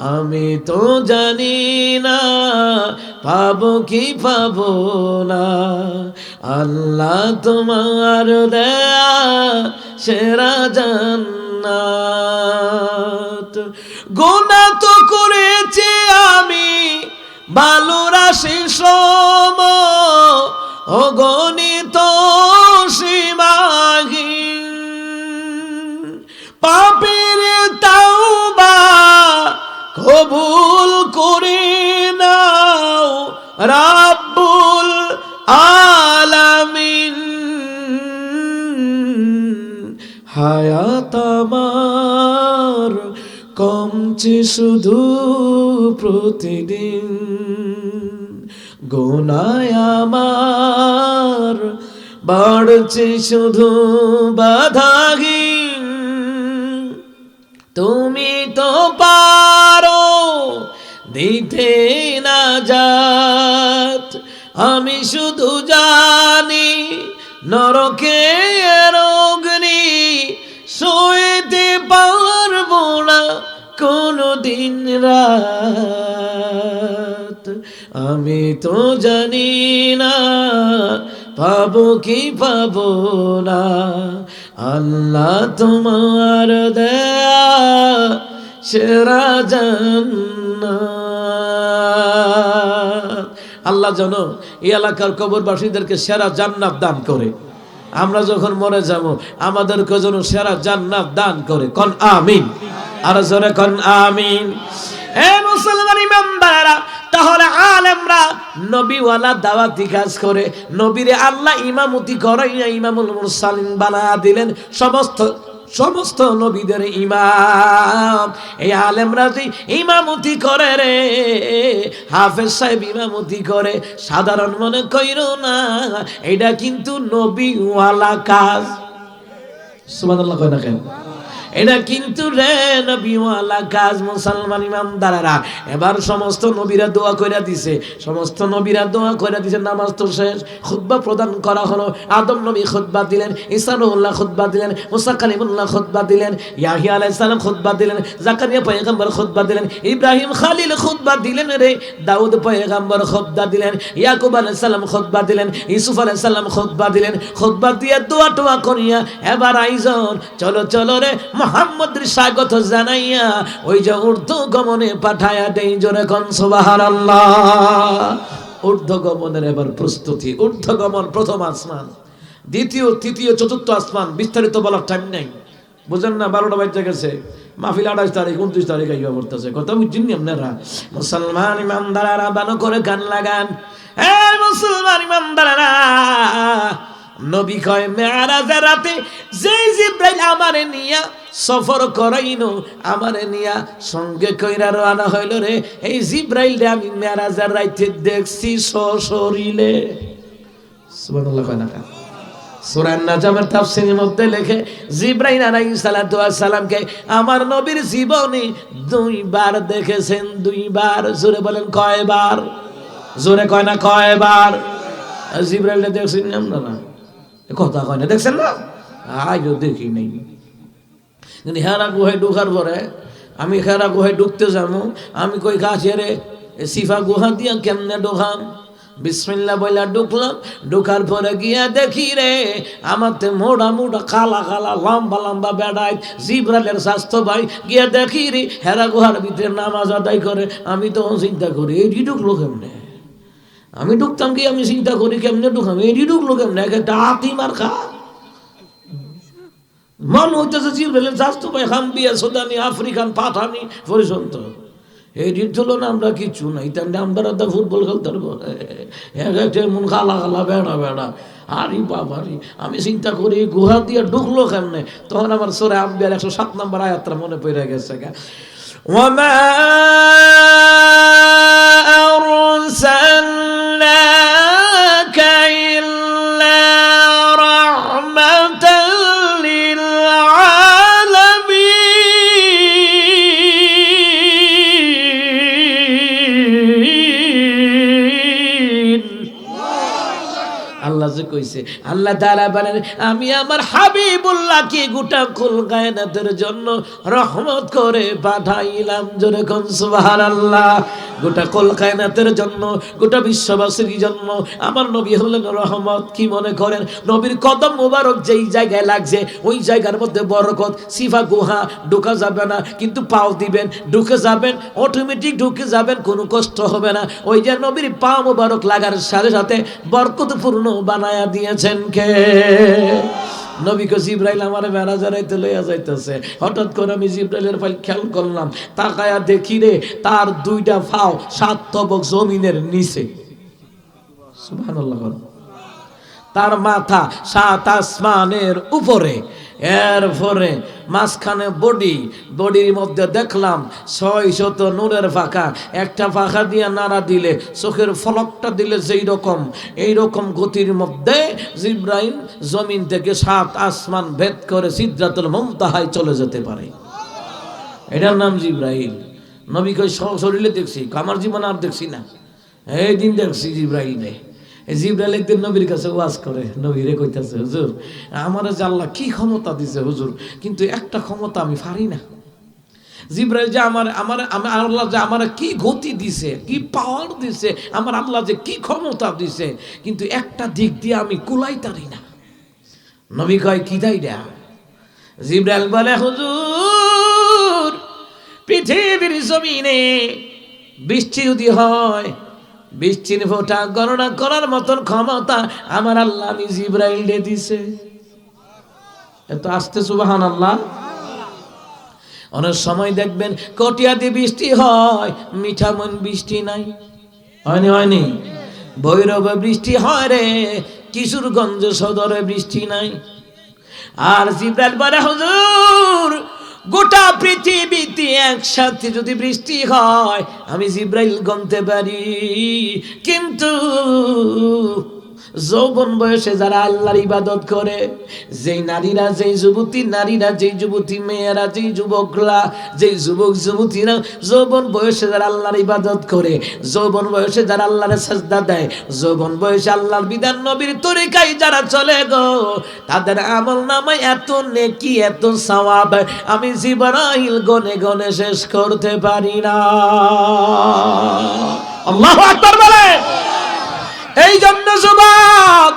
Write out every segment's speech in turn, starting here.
আমি তো জানি না, পাবো কি পাবো না। আল্লাহ তোমার দেয়া, সেরা জান্নাত। গোনা তো করেছি আমি ভালো রাশি সম অগণিত আলামিন। হায়াত আমার কমছে শুধু প্রতিদিন। গোনায় আমার বাড়ছে শুধু বাধাহীন তুমি তো পারো দিতে আমি শুধু জানি নরকে অগ্নি সইতে পারব না কোনো দিন রাত। আমি তো জানি না, পাবো কি পাবো না। আল্লাহ তোমার দয়া, সেরা জান্নাত। আল্লাহ যেন এই এলাকার কবরবাসীদেরকে সেরা জান্নাত দান করে। আমরা যখন মরে যাব, আমাদেরকে যেন সেরা জান্নাত দান করে। কন আমিন। আর জোরে কন আমিন। এ মুসলমান ইমানদারেরা, তাহলে আলেমরা নবীওয়ালা দাওয়াতি কাজ করে, নবীরে আল্লাহ ইমামতি করাইয়া ইমামুল মুরসালিন বানা দিলেন, সমস্ত সমস্ত নবীদের ইমাম। এই আলেমরা যে ইমামতি করে রে। হাফেজ সাহেব ইমামতি করে। সাধারণ মনে কইর না এটা কিন্তু নবীওয়ালা কাজ। সুবহানাল্লাহ কয় না কেন? এটা কিন্তু রে নবীওয়ালা কাজ মুসলমান ইমানদারেরা। এবার সমস্ত নবীরা দোয়া কইরা দিছে। সমস্ত নবীরা দোয়া কইরা দিছে, নামাজ তো শেষ। খুতবা প্রদান করা হলো। আদম নবী খুতবা দিলেন ইসানুল্লাহ খুতবা দিলেন, মুসা কালিমুল্লাহ খুতবা দিলেন, ইয়াহিয়া আলাইহিস সালাম খুতবা দিলেন, জাকারিয়া পয়গম্বর খুতবা দিলেন, ইব্রাহিম খালিল খুতবা দিলেন রে, দাউদ পয়গম্বর খুতবা দিলেন, ইয়াকুব আলাইহিস সালাম খুতবা দিলেন, ইউসুফ আলাইহিস সালাম খুতবা দিলেন। খুতবা দিয়ে দোয়া টোয়া করিয়া এবার আইজন। চলো চলো রে মোহাম্মদের স্বাগত জানাইয়া, ওই যে ঊর্ধ্ব গমনে পাঠায়া দেই জোরে কন, সুবহানাল্লাহ। ঊর্ধ্ব গমনের এবার প্রস্তুতি ঊর্ধ্ব গমন প্রথম আসমান, দ্বিতীয়, তৃতীয়, চতুর্থ আসমান, বিস্তারিত বলার টাইম নেই। বুঝেন না, বারোটা বাজে গেছে, মাহফিল আঠাশ তারিখ, উনত্রিশ তারিখ আইবা পড়তেছে। কথা বুঝছেন আপনারা? মুসলমান ইমানদারারা বানো করে গান লাগান। হ্যাঁ মুসলমান ইমানদারারা নবী কয়, মেয়ারাজের রাতে যেই জিব্রাইল আমারে নিয়া সফর করাইনো আমারে নিয়া সঙ্গে কইরা রানা হইল রে, এই জিব্রাইল রে আমি মেয়ারাজের রাইতে দেখছি সশরীলে সুবহানাল্লাহ না? সুরান নাজামের তাফসিরের মধ্যে লেখে, জিব্রাইল আলাইহিস সালাতু সালামকে আমার নবীর জীবনে দুইবার দেখেছেন, দুইবার। জোরে বলেন, কয়বার? জোরে কয় না, কয়বার? জিব্রাইলটা দেখছেন না। এ কথা কয় না দেখছেন না? আজও দেখি নেই। কিন্তু হেরা গুহায় ঢুকার পরে আমি হেরা গুহায় ঢুকতে যাব, আমি কই কাছে রে, এ সিফা গুহা দিয়া কেমনে ঢোকাম? বিসমিল্লা বইলা ঢুকলাম, ঢুকার পরে গিয়া দেখি রে আমার তে মোড়া মোড়া কালা কালা লম্বা লম্বা বেড়াই জিব্রালের স্বাস্থ্য ভাই। গিয়া দেখি রে, হেরা গুহার ভিতরে নামাজ আদায় করে, আমি তো চিন্তা করি, এটি ঢুকলো কেমনে? আমি ঢুকতাম কি? আমি চিন্তা করি কেমনে ঢুকাম? এটি ঢুকলো কেমনে? এক একটা হাতি মার খা। মন হইতেছে জিব্রালের স্বাস্থ্য ভাই হাম্বিয়া সুদানি, আফ্রিকান, পাঠানি পরিসন্ত এটির তুলনা আমরা কিচ্ছু নাই। তাহলে আমরা তো ফুটবল খেলতে পারব। মন খালা খালা, বেড়া বেড়া। আরে বাবারি আমি চিন্তা করি গুহা দিয়ে ঢুকলো কেমনে? তখন আমার সোরে আম্বিয়ার একশো সাত নম্বর আয়াত্রা মনে পড়ে গেছে গা। وما أرسلنا নামাজে কইছে। আল্লাহ তাআলা বলেন, আমি আমার হাবিবুল্লাহকে গোটা কুল কায়নাতের জন্য রহমত করে পাঠাইলাম। জোরে কোন সুবহানাল্লাহ। গোটা কুল কায়নাতের জন্য, গোটা বিশ্ববাসীর জন্য আমার নবী হলেন রহমত। কি মনে করেন? নবীর কদম মোবারক যেই জায়গায় লাগছে, ওই জায়গার মধ্যে বরকত, সিফা, গুহা ঢোকা যাবে না। কিন্তু পাও দিবেন, ঢুকে যাবেন অটোমেটিক ঢুকে যাবেন, কোনো কষ্ট হবে না। ওই যে নবীর পা মোবারক লাগার সাথে সাথে বরকতপূর্ণ বা বানায়া দিয়েছেন কে? নবী নবীকে জিব্রাইল আমার ম্যানেজারাইতে লইয়া যাইতেছে। হঠাৎ করে আমি জিব্রাইলের ফাইল খেয়াল করলাম, তাকায়া দেখি রে, তার দুইটা ফাও সাত তবক জমিনের নিচে। সুবহানাল্লাহ তার মাথা সাত আসমানের উপরে। এরপরে মাঝখানে বডি, বডির মধ্যে দেখলাম ছয় শত নূরের ফাঁকা। একটা ফাঁকা দিয়ে নাড়া দিলে, চোখের ফলকটা দিলে যেই রকম, এই রকম গতির মধ্যে জিব্রাইল জমিন থেকে সাত আসমান ভেদ করে সিদ্ধাতুল মুমতাহায় চলে যেতে পারে। এটার নাম জিব্রাইল। নবীকে শরীরে দেখছি, আমার জীবন আর দেখছি না। এই দিন দেখছি এই জিব্রাইল একদিন নবীর কাছে ওয়াজ করে, নবীরে কইতাছে, হুজুর, আমার যে আল্লাহ কি ক্ষমতা দিছে, হুজুর, কিন্তু একটা ক্ষমতা আমি পারি না। জিব্রাইল যে আমার আমার আল্লাহ যে আমার কি গতি দিছে, কি পাওয়ার দিছে, আমার আল্লাহ যে কি ক্ষমতা দিছে, কিন্তু একটা দিক দিয়ে আমি কুলাইতারি না। নবী কয়, কি তাই দেয়া জিব্রাইল বলে, হুজুর, পৃথিবীর জমিনে বৃষ্টি যদি হয় বৃষ্টির ফোঁটা গণনা করার মতন ক্ষমতা আমার আল্লাহ আমি জিব্রাইল দিছে। এত আসতে সুবাহান আল্লাহ অনেক সময় দেখবেন কটিয়াতে বৃষ্টি হয় মিঠামন বৃষ্টি নাই। হয়নি হয়নি? ভৈরবে বৃষ্টি হয় রে, কিশোরগঞ্জ সদরে বৃষ্টি নাই। আর জিব্রাইল বলে, হুজুর গোটা পৃথিবীতে একসাথে যদি বৃষ্টি হয় আমি জিব্রাইল গমতে পারি। কিন্তু যৌবন বয়সে যারা আল্লাহর ইবাদত করে, যেই নারীরা, যেই যুবতী নারীরা, যেই যুবতী মেয়েরা, যেই যুবকরা, যেই যুবক যুবতীরা, যৌবন বয়সে যারা আল্লাহর ইবাদত করে, যৌবন বয়সে যারা আল্লাহর সাজদা দেয়, যৌবন বয়সে আল্লাহর বিধান নবীর তরিকায় যারা চলে গো, তাদের আমল নামায় এত নেকি, এত সওয়াব আমি জিবরাইল গনে গনে শেষ করতে পারি না। আল্লাহু আকবার বলে। এই জন্য যুবক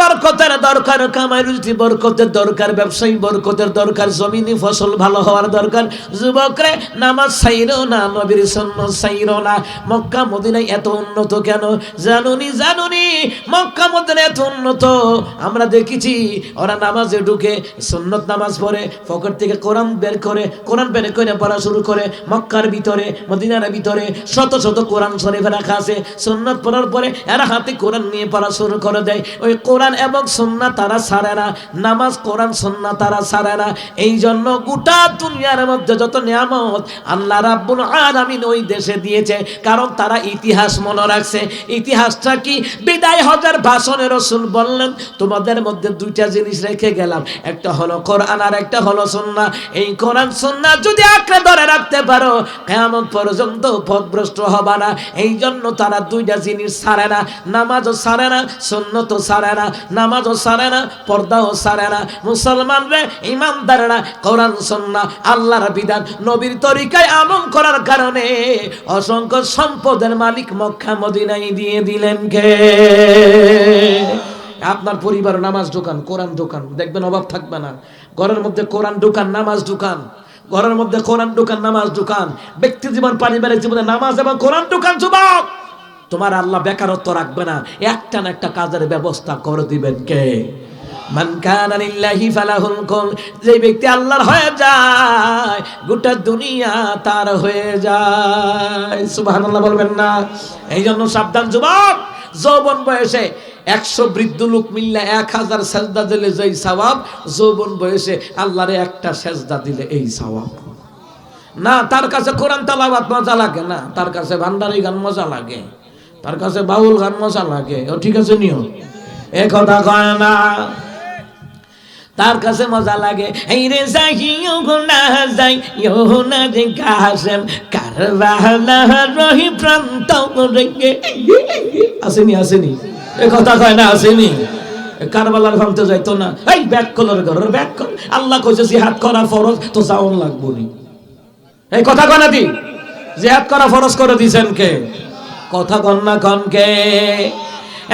বরকতের দরকার কামাই রুজি বরকতের দরকার, ব্যবসায়ী বরকতের দরকার, জমিনি ফসল ভালো হওয়ার দরকার। যুবকরে, নামাজ সাইরো না, নবীর সন্ন সাইরো না। মক্কা এত উন্নত কেন? জানুনি জানুনি, মক্কা, মদিনায় এত উন্নত। আমরা দেখেছি, ওরা নামাজে ঢুকে সুন্নত নামাজ পড়ে পকেট থেকে কোরআন বের করে, কোরআন বের করে পড়া শুরু করে, মক্কার ভিতরে, মদিনার ভিতরে শত শত কোরআন শরীফ রাখা আছে। সুন্নত পড়ার পরে এরা হাতে কোরআন নিয়ে পড়া শুরু করে। দেয়, ওই কোরআন এবং সন্না তারা ছাড়ে না, নামাজ কোরআন সন্না তারা ছাড়ে না। এই জন্য গোটা দুনিয়ার মধ্যে যত নিয়ামত আল্লাহ রাব্বুল আলামিন ওই দেশে দিয়েছে, কারণ তারা ইতিহাস মনে রাখছে। ইতিহাসটা কি? বিদায় হজার ভাষণে রসুল বললেন, তোমাদের মধ্যে দুইটা জিনিস রেখে গেলাম, একটা হলো কোরআন আর একটা হলো সন্না। এই কোরআন সন্না যদি আঁকড়ে ধরে রাখতে পারো কেমন পর্যন্ত পথভ্রষ্ট হবা না। এই জন্য তারা দুইটা জিনিস ছাড়ে না, নামাজও ছাড়ে না সুন্নতও ছাড়ে না, নামাজও ছাড়ে না, পর্দাও ছাড়ে না। মুসলমান রে ইমানদারেরা কোরআন সন্না আল্লাহর বিধান, নবীর তরিকায় আমল করার কারণে অসংখ্য সম্পদের মালিক মক্কা, মদিনায় দিয়ে দিলেন কে? আপনার পরিবার নামাজ দোকান কোরআন দোকান দেখবেন অভাব থাকবে না। ঘরের মধ্যে কোরআন দোকান নামাজ দোকান ঘরের মধ্যে কোরআন দোকান নামাজ দোকান ব্যক্তি জীবন, পারিবারিক জীবনে নামাজ এবং কোরআন দোকান যুবক! তোমার আল্লাহ বেকারত্ব রাখবে না। একটা না একটা কাজের ব্যবস্থা করে দিবেন কে? যে ব্যক্তি আল্লাহর হয়ে যায়, গোটা দুনিয়া তার হয়ে যায়। সুবহানাল্লাহ বলবেন না। এই জন্য সাবধান যুবক, যৌবন বয়সে একশো বৃদ্ধ লোক মিললে এক হাজার সেজদা দিলে যেই সওয়াব, যৌবন বয়সে আল্লাহরে একটা সেজদা দিলে এই সওয়াব। না, তার কাছে কোরআন তালাবাত মজা লাগে না, তার কাছে ভান্ডারি গান মজা লাগে। তার কাছে বাউল গান মজা লাগে। ও ঠিক আছে নিও। এ কথা কয় না। তার কাছে মজা লাগে। এই রে যাইও গুনা যাই ইও না রে কাসেম কারবালা রহি প্রান্ত রেগে আসেনি আসেনি। এ কথা কয় না, আসেনি। কারবালার ভাঙতে যাইতো না। এই ব্যাক কলার ঘর ব্যাক কর আল্লাহ কইছে, জিহাদ করা ফরজ, তো যাওন লাগবো নি। এই কথা কয় না দি? জিহাদ করা ফরজ করে দিছেন কে? কথা কন না কন কে?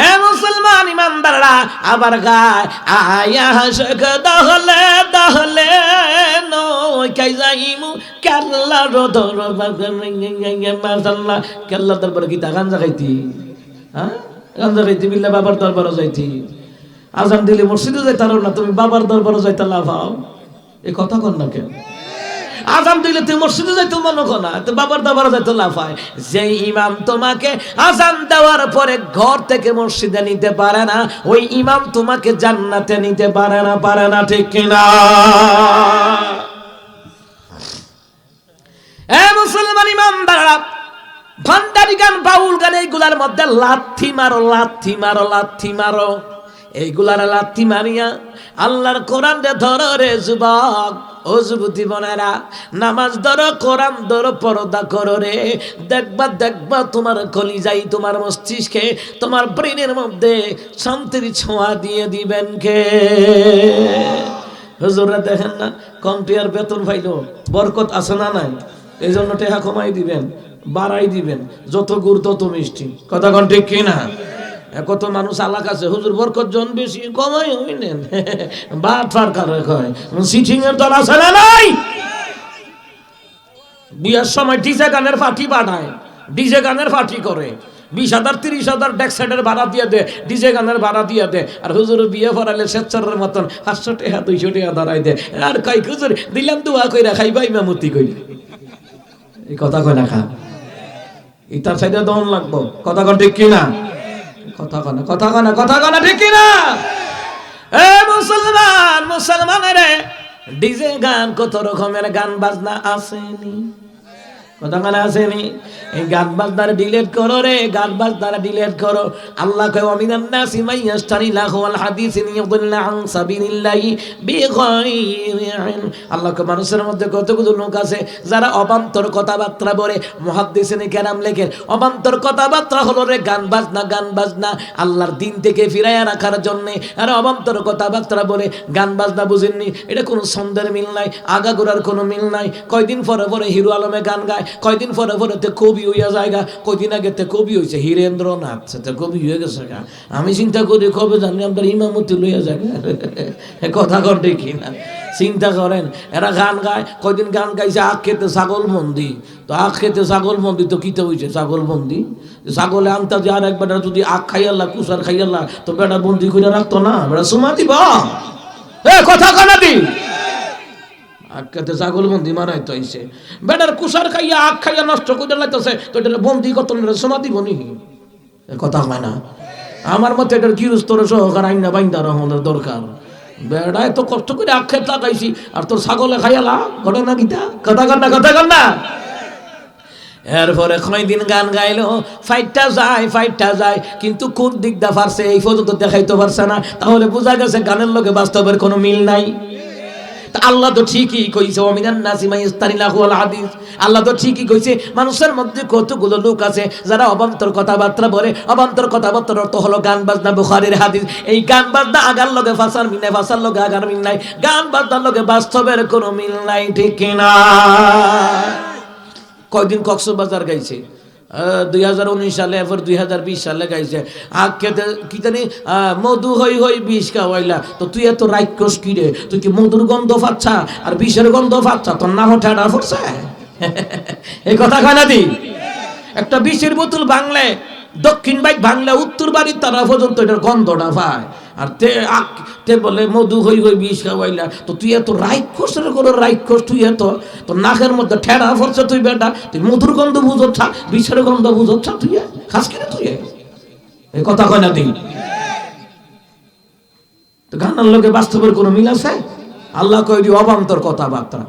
এ মুসলমান ইমানদাররা আবার গায়, আয়া হাসক দহলে দহলে নই কাই যাইমু কেল্লা রদর মাশাআল্লাহ কেল্লা দরবার কি তা গাঞ্জা খাইতি হ্যাঁ গাঞ্জা খাইতি বিল্লা বাবার দরবারও যাইতি। আজান দিলে মসজিদে যাইতারো না, তুমি বাবার দরবারও যাইতা লাভাও এই কথা কন না কেন? আজান দিলে তুই মসজিদে যাইতো মনে না, তো বাবার দাবার যাইতো লাফায় যে ইমাম তোমাকে আজান দেওয়ার পরে ঘর থেকে মসজিদে নিতে পারে না, ওই ইমাম তোমাকে জান্নাতে নিতে পারে না পারে না, ঠিক কিনা? এ মুসলমান ইমামদাররা, ভান্ডারি গান, বাউল গান, এইগুলার মধ্যে লাথি মারো লাথি মারো লাথি মারো। এইগুলার লাথি মারিয়া আল্লাহর কোরআন ধরো রে যুবক। ও যুবতী বোনেরা নামাজ ধরো, কোরআন ধরো, পরদা করো রে। দেখবা দেখবা, তোমার কলিজাই তোমার মস্তিষ্কে, তোমার ব্রেনের মধ্যে শান্তির ছোঁয়া দিয়ে দিবেন কে? হুজুররা দেখেন না, কম্পিয়ার বেতন পাইলো, বরকত আছে না নাই? এই জন্য টেহা কমাই দিবেন, বাড়াই দিবেন, যত গুড় মিষ্টি। কথা কন ঠিক কিনা? কত মানুষ আলাক আছে? হুজুর বরকত জন বেশি, কমাই হইলেন বাট ফার কারে কয়। সিটিং এর দল আছে না নাই? বিয়ার সময় ডিজে গানের ফাটি বানায়, ডিজে গানের ফাটি করে। বিশ হাজার, তিরিশ হাজার ডেক সাইডের ভাড়া দিয়ে দে, ডিজে গানের ভাড়া দিয়ে দে। আর হুজুর বিয়ে পড়ালে স্বেচ্ছারের মতন পাঁচশো টাকা, দুইশো টাকা দাঁড়াই দে। আর কই হুজুর, দিলাম দোয়া কইরা খাইবা ইমামতি কই এই কথা কয় না খা। ইতার সাইডে দন লাগবো। কথা কন ঠিক কিনা? কথা কনা কথা কনা কথা কনা, ঠিক না এ মুসলমান, মুসলমানের ডিজে গান কত রকমের গান বাজনা আসেনি? কানে আসেনি এই গান বাজনার ডিলেট করো রে, গান বাজনার ডিলেট করো। আল্লাহ কয় অমিনান নাসি মাই ইয়াশতারি লাহু আল হাদিস ইয়াদুল্লা আন সাবিলিল্লাহি বিগাইরি ইলম আল্লাহ কয়, মানুষের মধ্যে কতগুলো লোক আছে যারা অবান্তর কথাবার্তা বলে, মুহাদ্দিসিনে কেরাম লেখেন অবান্তর কথাবার্তা হলো রে গান বাজনা গান বাজনা। আল্লাহর দিন থেকে ফিরাইয়া রাখার জন্য আর অবান্তর কথাবার্তা বলে, গান বাজনা বুঝেননি। এটা কোনো ছন্দের মিল নাই, আগাগোড়ার কোনো মিল নাই। কয়দিন পরে পরে হিরো আলমে গান গায় কয়দিন পরে পরে তে কবি হইয়া জায়গা কয়দিন আগে তে কবি হয়েছে হীরেন্দ্রনাথ তে কবি হয়ে গেছে গা। আমি চিন্তা করি কবে জানি আমরা ইমামতি লইয়া যাই। কথা কর দেখি না। চিন্তা করেন, এরা গান গায়, কয়দিন গান গাইছে, আখ খেতে ছাগল মন্দি। তো আখ খেতে ছাগল মন্দি তো কিতে হয়েছে ছাগল মন্দি? ছাগলে আনতা যে আর এক বেটা যদি আখ খাইয়াল্লা কুসার খাইয়াল্লা তো বেটা বন্দি করে রাখতো না। বেটা সুমা দিব। কথা কানা দি। আখ্যাতে ছাগল বন্দি মারাই তো আইছে বেটার কুসার খাইয়া, আখ খাইয়া নষ্ট করে লাইতেছে, তো এটা বন্দি কত সোনা দিব নি? কথা হয় না। আমার মতে এটার গিরস্তর সহকার আইনা বাইন্দা আমাদের দরকার। বেড়া, এত কষ্ট করে খেত লাগাইছি, আর তোর ছাগলে খাইয়ালা ঘটনা গীতা? কথা কর না, কথা কর না? এরপরে কয়দিন গান গাইলো, ফাইটটা যায় ফাইটটা যায়, কিন্তু কোন দিক দা পারছে এই পর্যন্ত দেখাইতে পারছে না। তাহলে বোঝা গেছে গানের লোকে বাস্তবের কোনো মিল নাই। তা আল্লাহ তো ঠিকই কইছে অমিনান নাসিমা ইস্তানিলাহু আল হাদিস। আল্লাহ তো ঠিকই কইছে, মানুষের মধ্যে কতগুলো লোক আছে যারা অবান্তর কথাবার্তা বলে? অবান্তর কথাবার্তার অর্থ হলো গান বাজনা, বুখারীর হাদিস। এই গান বাজনা আগার লগে ফাসার মিল নাই ফাসার লগে আগার মিল নাই গান বাজনার লগে বাস্তবের কোনো মিল নাই, ঠিক কিনা? কয়দিন কক্সবাজার গাইছে? দুই হাজার উনিশ সালে এরপর দুই হাজার বিশ সালে গাইছে। আগ খেতে কি জানি মধু হই হই বিষ খাওয়াইলা। তো তুই এত রাক্ষস কি রে? তুই কি মধুর গন্ধ পাচ্ছা? আর বিষের গন্ধ পাচ্ছা? তোর না হঠাৎ আর পড়ছে? এই কথা কয় না দি? একটা বিষের বোতল ভাঙলে, দক্ষিণ বাইক ভাঙলে, উত্তর বাড়ির তারা পর্যন্ত এটার গন্ধটা পায়। আর তে তে বলে, মধু হই হই বিষ খাওয়াইলা। তো তুই এত রাক্ষসের কোনো রাক্ষস, তুই এত তো নাকের মধ্যে ঠেড়া পড়ছে তুই বেটা। তুই মধুর গন্ধ বুঝোচ্ছা, বিষের গন্ধ বুঝোচ্ছা তুই? খাস কিনে তুই? এই কথা কয় না তুই? তো গানার লোকে বাস্তবের কোনো মিল আছে? আল্লাহ কয় দি অবান্তর কথাবার্তা।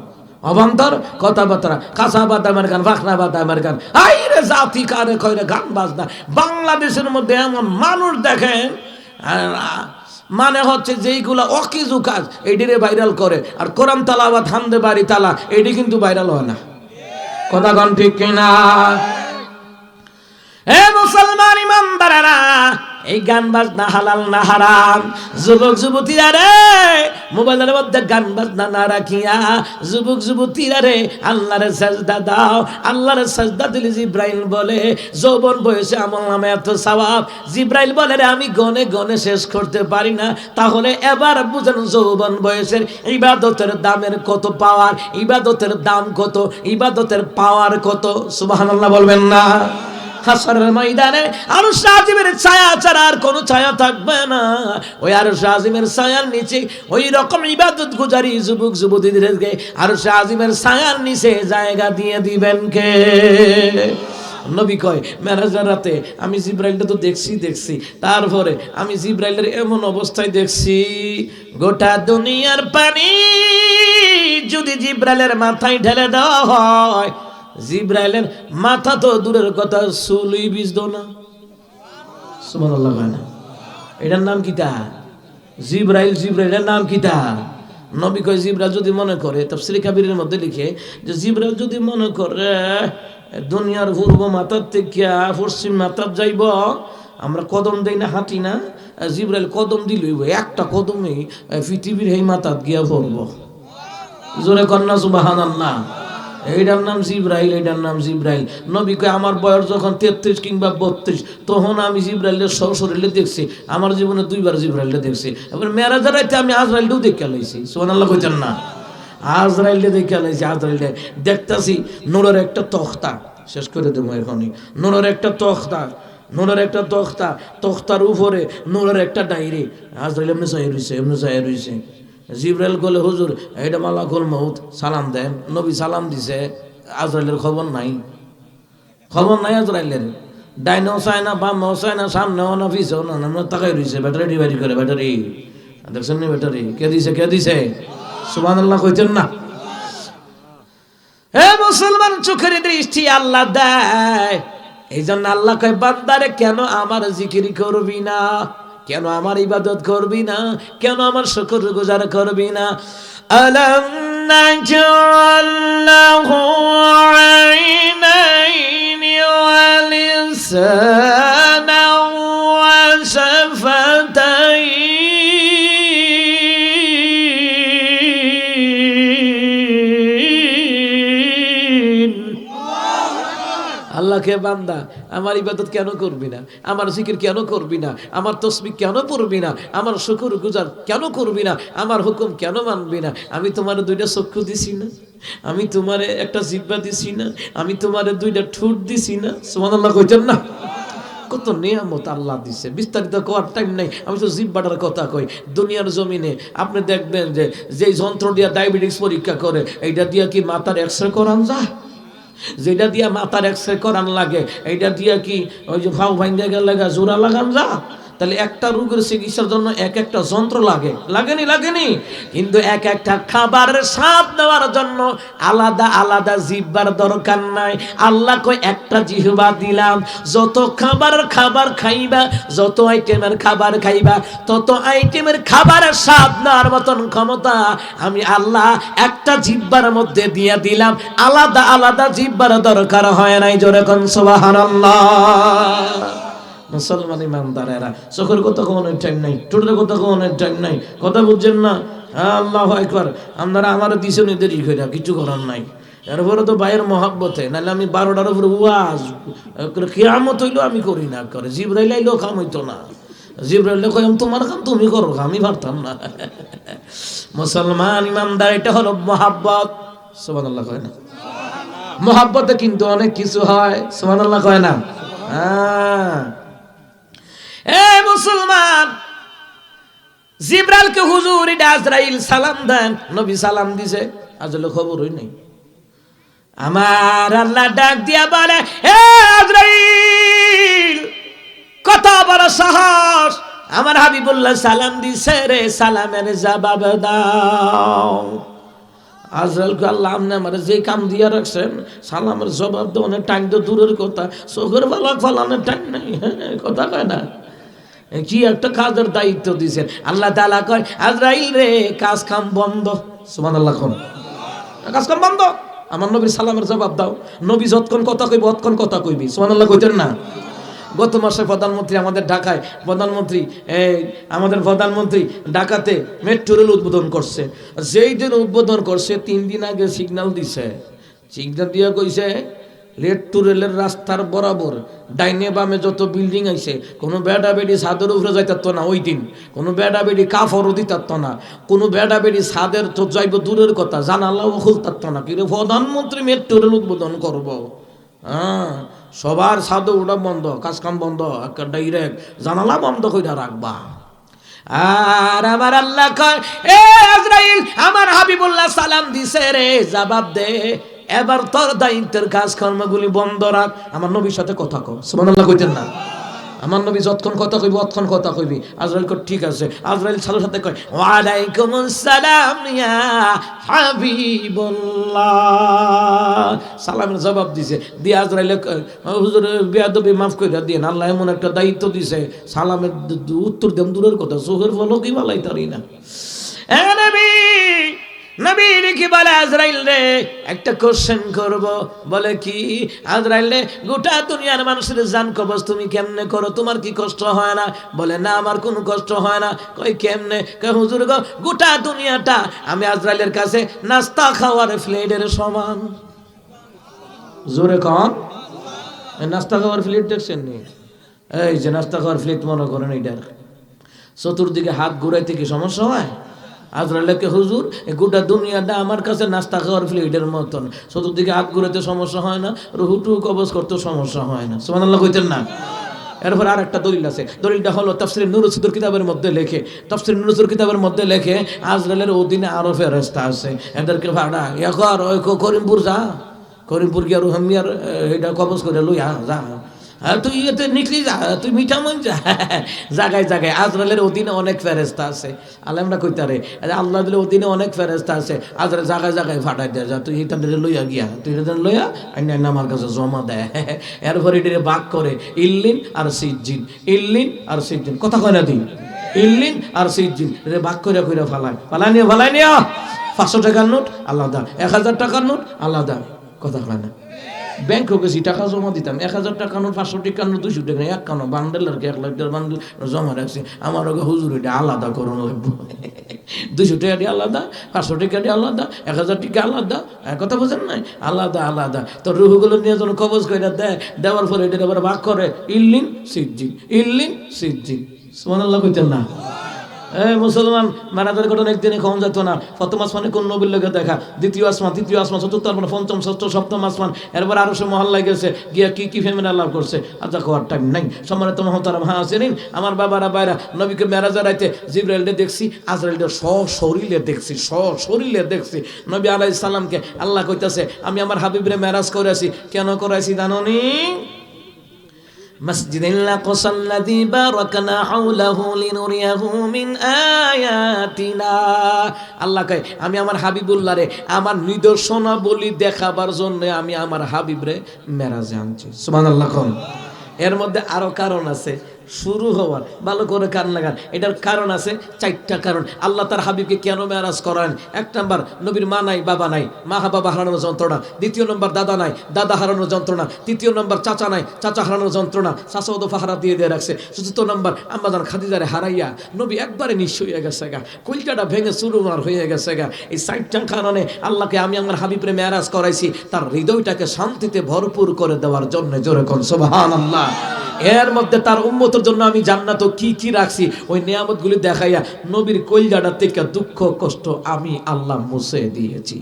অবান্তর কথাবার্তা। কাঁচা বাদামের গান, বাখনা বাদামের গান। আই রে জাতি, কারে কয় রে গান বাজনা? বাংলাদেশের মধ্যে এমন মানুষ দেখেন মানে হচ্ছে যেইগুলা অকিজু কাজ এটিরে ভাইরাল করে। আর কোরআন তালা বা থামদে বাড়ি তালা এটি কিন্তু ভাইরাল হয় না। কথা কন ঠিক কিনা? এ মুসলমান ইমানদারেরা, এই গান বাজনা হালাল না হারাম? যুবক, যুবতীরা রে, মোবাইলের মধ্যে গান বাজনা না রাখিয়া, যুবক, যুবতীরা রে, আল্লাহর সাজদা দাও। আল্লাহর সাজদা দিলে জিব্রাইল বলে, যৌবন বয়সে আমল নামে এত সওয়াব। জিব্রাইল বলে রে, আমি গনে গনে শেষ করতে পারি না। তাহলে এবার বুঝেন যৌবন বয়সের ইবাদতের দামের কত পাওয়ার? ইবাদতের দাম কত? ইবাদতের পাওয়ার কত? সুবহানাল্লাহ বলবেন না। হাসরের ময়দানে আরও সাজিমের ছায়া ছাড়া আর কোনো ছায়া থাকবে না। ওই আরও সাজিমের ছায়ার নিচে ওই রকম ইবাদত গুজারি যুবক যুবতীদেরকে আরও সাজিমের ছায়ার নিচে জায়গা দিয়ে দিবেন কে? নবী কয়, মেরাজের রাতে আমি জিব্রাইলটা তো দেখছি দেখছি। তারপরে আমি জিব্রাইলের এমন অবস্থায় দেখছি, গোটা দুনিয়ার পানি যদি জিব্রাইলের মাথায় ঢেলে দেওয়া হয় জিব্রাইলের মাথা তো দূরের কথা চুলই বিজদ না। সুবহানাল্লাহ কয় না। এটার নাম কিতা জিব্রাইল, জিব্রাইলের নাম কিতা নবী কয়, জিব্রাইল যদি মনে করে, তাফসীরে কাবীরের মধ্যে লিখে যে জিব্রাইল যদি মনে করে, দুনিয়ার পূর্ব মাথার থেকে পশ্চিম মাথার যাইব, আমরা কদম দেই না, হাঁটি না, জিব্রাইল কদম দিলইব একটা কদমে পৃথিবীর এই মাথাত গিয়া পড়ব। জোরে কন্যা সুবাহানাল্লাহ। এইটার নাম জিব্রাইল এইটার নাম জিব্রাইল। নবী কয়, আমার বয়স যখন তেত্রিশ কিংবা বত্রিশ, তখন আমি জিব্রাইলের শরীরে দেখছি। আমার জীবনে দুইবার জিব্রাইলটা দেখছি। এবার মেরাজের রাইতে আমি আজরাইলটাও দেখে লাইছি। সোনাল্লাহ কইতেন না। আজরাইলটা দেখে লাইছি, আজরাইলটা। দেখতাছি, নোরের একটা তখতা। শেষ করে দেবো এখনই। নোরের একটা তখতা। নোরের একটা তখতা। তখতার উপরে নোরের একটা ডায়েরি। আজরাইল এমনি চাই রইছে, এমনি চাই রইছে। জিব্রাইল গলে হুজুর এটা মালাকুল মৌত সালাম দেন। নবী সালাম দিছে, আজরাইলের খবর নাই। খবর নাই আজরাইলের। ডাইনেও চায় না, বামেও চায় না, সামনেও না, পিছেও না আমরা তাকাই রয়েছে ব্যাটারি ডিভাইড করে, ব্যাটারি। দেখছেন নি ব্যাটারি? কে দিছে কে দিছে? সুবান আল্লাহ কইতেন না। হে মুসলমান, চোখের দৃষ্টি আল্লাহ দেয়। এই জন্য আল্লাহ কয়, বান্দারে, কেন আমার জিকির করবি না? কেন আমার ইবাদত করবি না? কেন আমার শুকর গুজার করবি না? আলম আল্লাহকে বান্দা। আমার ইবাদত কেন করবি না? আমার জিকির কেন করবি না? আমার তসবি কেন পড়বি না? আমার শুকুর গুজার কেন করবি না? আমার হুকুম কেন মানবি না? আমি তোমার দুইটা চক্ষু দিছি না। আমি তোমারে একটা জিব্বা দিছি না। আমি তোমারে দুইটা ঠুট দিছি না। সুমান আল্লাহ কইতেন না? কত নিয়ামত আল্লাহ দিছে। বিস্তারিত করার টাইম নাই। আমি তো জিব্বাটার কথা কই। দুনিয়ার জমিনে আপনি দেখবেন যে, যেই যন্ত্র দিয়া ডায়াবেটিস পরীক্ষা করে, এইটা দিয়া কি মাথার এক্সরে করান যায়? যেটা দিয়া মাথার এক্সরে করান লাগে, এইটা দিয়া কি ওই যে ভাও ভাঙ্গা গেলে জোড়া লাগান যা। তাহলে একটা রোগের চিকিৎসার জন্য এক একটা যন্ত্র লাগে। লাগেনি লাগেনি। কিন্তু এক একটা খাবারের স্বাদ নেওয়ার জন্য আলাদা আলাদা জিব্বার দরকার নাই। আল্লাহ কই একটা জিহবা দিলাম। যত খাবারের খাবার খাইবা, যত আইটেমের খাবার খাইবা, তত আইটেমের খাবারের স্বাদ নেওয়ার মতন ক্ষমতা আমি আল্লাহ একটা জিব্বার মধ্যে দিয়ে দিলাম। আলাদা আলাদা জিব্বার দরকার হয় নাই জোরে কোন, সুবহানাল্লাহ। মুসলমান ইমানদারেরা। চোখের কথা কোনো টাইম নাই টোটের কথা কোনো টাইম নাই। কথা বুঝছেন না? হ্যাঁ আল্লাহ একবার আপনারা আমার দিছে দেরি করে কিছু করার নাই। এরপরে তো বাইরের মহাব্বতে, নাহলে আমি বারোটার উপরে ওয়াজ কেয়ামত হইলেও আমি করি না, করে। জিব্রাইল আইলেও কাম হইতো না। জিব্রাইল কই তোমার কাম তুমি করো, আমি পারতাম না। মুসলমান ইমানদার, এটা হলো মহাব্বত। সুবহানাল্লাহ কয় না? মহাব্বতে কিন্তু অনেক কিছু হয়। সোমান আল্লাহ কয় না? হ্যাঁ। এ মুসলমান জিব্রাইলকে হুজুর এটা আজরাইল সালাম দেন নবী সালাম দিছে আজলে খবরই নেই। আমার আল্লাহ ডাক দিয়া বলে হে আজরাইল কত বড় সাহস আমার হাবিবুল্লাহ সালাম দিছে রে সালামের জবাব দাও। আজরাইলকে আল্লাহ আপনি আমার যে কাম দিয়া রাখছেন সালামের জবাব দেওয়ানের টাইম তো দূরের কথা চোখের বালক ফালানোর টাইম নাই হ্যাঁ, কথা কয় না। কি একটা কাজের দায়িত্ব দিছেন আল্লাহ তালা কয়, আজরাইল রে, কাজ কাম বন্ধ। সুমান আল্লাহ কোন। কাজ কাম বন্ধ? আমার নবীর সালামের জবাব দাও। নবী যতক্ষণ কথা কইব, অতক্ষণ কথা কইবি। সুমান আল্লাহ কইতেন না? গত মাসে প্রধানমন্ত্রী আমাদের ঢাকায়, প্রধানমন্ত্রী আমাদের প্রধানমন্ত্রী ঢাকাতে মেট্রো রেল উদ্বোধন করছে। যেই দিন উদ্বোধন করছে, তিন দিন আগে সিগন্যাল দিছে। সিগন্যাল দিয়ে কইছে মেট্রো রেলের রাস্তার বরাবর, ডাইনে বামে যত বিল্ডিং আইছে, কোনো বেডা বেডি ছাদের উপরে যাইতাত না ওই দিন, কোনো বেডা বেডি কাফরও দিতাত না, কোনো বেডা বেডি ছাদের তো যাইব দূরের কথা, জানালাও খুলতাত না। কিন্তু প্রধানমন্ত্রী মেট্রো রেল উদ্বোধন করব? হ্যাঁ সবার সাধু ওটা বন্ধ কাজ কাম বন্ধ, একটা ডাইরেক্ট জানালা বন্ধ কইরা রাখবা। আর আমার আল্লাহ কয়, এ আজরাইল, আমার হাবিবুল্লাহ সালাম দিছে রে, জবাব দে। এবার তোর দায়িত্বের কাজ কর্মগুলি বন্ধ রাখ। আমার নবীর সাথে কথা কও। সুবহানাল্লাহ কইতেন না। আমার নবী যতক্ষণ কথা কইবি, অতক্ষণ কথা কইবি। আজরাইল কয় ঠিক আছে। আজরাইল সাথে সাথে কয় ওয়ালাইকুম আসসালাম ইয়া হাবিবুল্লাহ। সালামের জবাব দিছে। দিয়ে আজরাইলে হুজুর, বেয়াদবি মাফ কইরা দিয়ে আল্লাহ এমন একটা দায়িত্ব দিছে। সালামের দু- দু- উত্তর দেন, দূরের কথা চোখের ফলো কি বালাই তারি না। এ নবী! নবী কি বলে আজরাইল রে? একটা কোশ্চেন করব। বলে কি? আজরাইল রে, গোটা দুনিয়ার মানুষের জান কবজ তুমি কেমনে করো? তোমার কি কষ্ট হয় না? বলে, না, আমার কোনো কষ্ট হয় না। কই কেমনে? কই হুজুর গো, গোটা দুনিয়াটা আমি আজরাইলের কাছে নাস্তা খাওয়ার ফ্লেটের সমান। জোরে কন। নাস্তা খাওয়ার ফ্লেট দেখছেন নি? এই যে নাস্তা খাওয়ার ফ্লেট মনে করেন এইটার চতুর্দিকে হাত ঘুরাইতে কি সমস্যা হয়? আজরাইলকে, হুজুর গোটা দুনিয়াটা আমার কাছে নাস্তা খাওয়ার ফ্লেটের মতন। চতুর্দিকে হাত ঘুরাইতে সমস্যা হয় না রুহুটু কবজ করতে সমস্যা হয় না। সুমান আল্লাহ কইতেন না। এরপর আর একটা দলিল আছে। দলিলটা হলো তফসির নুরুসুদুর কিতাবের মধ্যে লেখে তফসির নুরুসুদুর কিতাবের মধ্যে লেখে, আজরাইলের অধীনে আরও ফেরেস্তা আছে। এদেরকে ভাড়া কর করিমপুর যা, করিমপুর গিয়া রুহামিয়ার এটা কবজ করে লইয়া যা। তুই এতে নিকলি যা, তুই মিঠা মন যা। জায়গায় জায়গায় আজরালের অধীনে অনেক ফেরেস্তা আছে। আলেমরা কইতারে আল্লাহ দিলে অধীনে অনেক ফেরেস্তা আছে। আজরাল জায়গায় জায়গায় ফাটাই দেয়, যা, তুই এটা লইয়া গিয়া, তুই এটা লইয়া আইন আমার কাছে জমা দেয়। এরপর এটারে বাক করে, ইল্লিন আর সিজ্জিন, ইল্লিন আর সিজ্জিন। কথা কয় না তুই? ইল্লিন আর সিজ্জিন এটা বাক করে কইরা ফালায় ফালাই নিও ফালাই নিও পাঁচশো টাকার নোট আলাদা এক হাজার টাকার নোট আলাদা কথা কয় না। ব্যাংক গেছি টাকা জমা দিতাম। এক হাজার টাকা নোট পাঁচশো টাকা নোট দুশো টাকা, এক কানো বান্ডেল আর এক লাখ টাকার বান্ডেল জমা রাখছি। আমার ওকে হুজুর এটা আলাদা করুন লাগবো। দুশো টাকা দিয়ে আলাদা, পাঁচশো টাকা দিয়ে আলাদা, এক হাজার টাকা আলাদা। কথা বোঝেন নাই? আলাদা আলাদা। তো রুহুগুলো নিয়ে যখন কবজ করে দেয়, দেওয়ার পরে এটা আবার ভাগ করে, ইল্লিন সিজ্জিন ইল্লিন সিজ্জিন। সুমান আল্লাহ কইতেন না। এ মুসলমান, মারাদের ঘটনা একদিনে কম যেত না। প্রথম আসমানে কোন নবীর লোকে দেখা, দ্বিতীয় আসমান, তৃতীয় আসমান, চতুর্থ আসমান, পঞ্চম, ষষ্ঠ, সপ্তম আসমান, এরপর আরও সে মহল্লায় গেছে, গিয়া কি কি ফেমিনা লাভ করছে? আচ্ছা খাওয়ার টাইম নাই। সম্মানিত মহতারাম হ্যাঁ আসেনিন আমার বাবারা বাইরা নবীকে মেরাজা রাইতে জিব্রাইলকে দেখছি আজরাইলটা স শরীরে দেখছি স শরীরে দেখছি। নবী আলাই সাল্লামকে আল্লাহ কইতাছে, আমি আমার হাবিবরে মেরাজ করেছি কেন করাইছি জাননি مسجد الأقصى الذي باركنا حوله لنريه من آياتنا আল্লাহ কয় আমি আমার হাবিবুল্লাহ রে আমার নিদর্শনা বলি দেখাবার জন্য আমি আমার হাবিবরে মেরাজে আনছি সুবহানাল্লাহ কোন এর মধ্যে আরো কারণ আছে শুরু হওয়ার, ভালো করে কান লাগান। এটার কারণ আছে চারটা কারণ। আল্লাহ তার হাবিবকে কেন মেরাজ করান? এক নাম্বার, নবীর মা নাই, বাবা নাই। মা বাবা হারানোর যন্ত্রণা। দ্বিতীয় নম্বর, দাদা নাই, দাদা হারানোর যন্ত্রণা। তৃতীয় নম্বর, চাচা নাই, চাচা হারানোর যন্ত্রণা। চাচা ও ফাহারা দিয়ে দিয়ে রাখছে। চতুর্থ নম্বর আম্মাজান খাদিজারে হারাইয়া, নবী একবারে নিঃস্ব হয়ে গেছে গা। কলকাটা ভেঙে চুরুমার হয়ে গেছে গা। এই চারটা কারণে আল্লাহকে আমি আমার হাবিবরে মেরাজ করাইছি। তার হৃদয়টাকে শান্তিতে ভরপুর করে দেওয়ার জন্য জোরে কোন সোবাহান আল্লাহ এর মধ্যে তার উম্মতের জন্য আমি জান্নাত কি কি রাখছি, ওই নিয়ামতগুলি দেখাইয়া নবীর কলজাটা থেকে দুঃখ, কষ্ট আমি আল্লাহ মুছে দিয়েছি।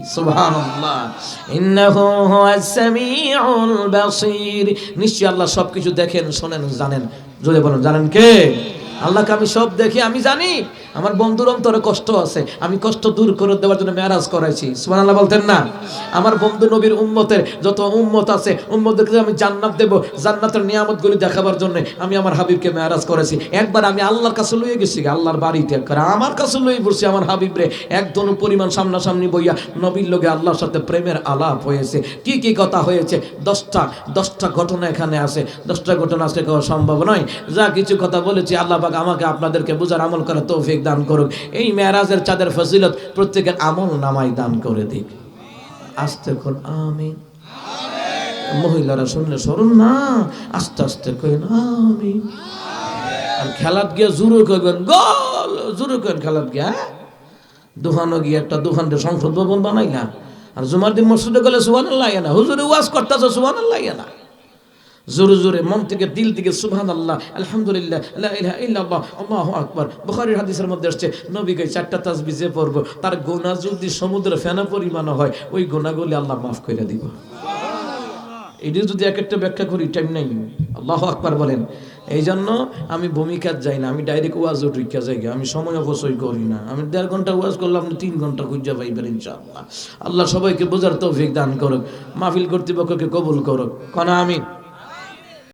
নিশ্চয়ই আল্লাহ সবকিছু দেখেন, শোনেন, জানেন। জোরে বলেন, জানেন কে? আল্লাহকে আমি সব দেখি, আমি জানি আমার বন্ধুর অন্তরে কষ্ট আছে। আমি কষ্ট দূর করে দেওয়ার জন্য মেরাজ করাইছি। সুমান আল্লাহ বলতেন না? আমার বন্ধু নবীর উম্মতের যত উম্মত আছে, উম্মতদেরকে আমি জান্নাত দেব, জান্নাতের নিয়ামতগুলি দেখাবার জন্য আমি আমার হাবিবকে মেরাজ করেছি। একবার আমি আল্লাহর কাছে লইয়ে গেছি আল্লাহর বাড়িতে করে আমার কাছে লইয়ে পড়ছি আমার হাবিবরে একদম পরিমাণ সামনাসামনি বইয়া নবীর লোকে আল্লাহর সাথে প্রেমের আলাপ হয়েছে। কি কি কথা হয়েছে? দশটা দশটা ঘটনা এখানে আছে। দশটা ঘটনা আজকে সম্ভব নয়। যা কিছু কথা বলেছি, আল্লাহ পাক আমাকে আপনাদেরকে বুঝার আমল করা তৌফিক দান করুক। এই মেরাজের চাঁদের ফজিলত প্রত্যেকের আমল নামাই দান করে দিক। আস্তে কর, আমিন। মহিলারা শুনলে সরুন না, আস্তে আস্তে কই না আমি আর খেলাত গিয়ে জুরু কইবেন, গোল, জুরু কইন খেলাত গিয়া দোকানে গিয়ে একটা দোকানটা সংসদ ভবন বানাইলা। আর জুমার দিন মসজিদে গেলে সুবান লাগে না। হুজুরে ওয়াজ করতেছে সুবান লাগে না। জোরে জোরে মন থেকে দিল থেকে সুবহান আল্লাহ আলহামদুলিল্লাহ ইল্লাল্লাহ আল্লাহু আকবার। বুখারীর হাদিসের মধ্যে আসছে নবী কই চারটা তাসবিহ যে পড়ব তার গুনাহ যদি সমুদ্রে ফেনা পরিমাণ হয় ওই গুনাহগুলি আল্লাহ মাফ করে দিব। এটি যদি এক একটা ব্যাখ্যা করি টাইম নাই। আল্লাহ আকবার বলেন এই জন্য আমি ভূমিকার যাই না আমি ডাইরেক্ট ওয়াজ উঠিকা যাই আমি সময় অপচয় করি না। আমি দেড় ঘণ্টা ওয়াজ করলাম আপনি তিন ঘণ্টা খুঁজা পাইবেন ইনশাআল্লাহ। আল্লাহ সবাইকে বোঝার তৌফিক দান করুক মাহফিল কর্তৃপক্ষকে কবুল করুক। কনা আমিন।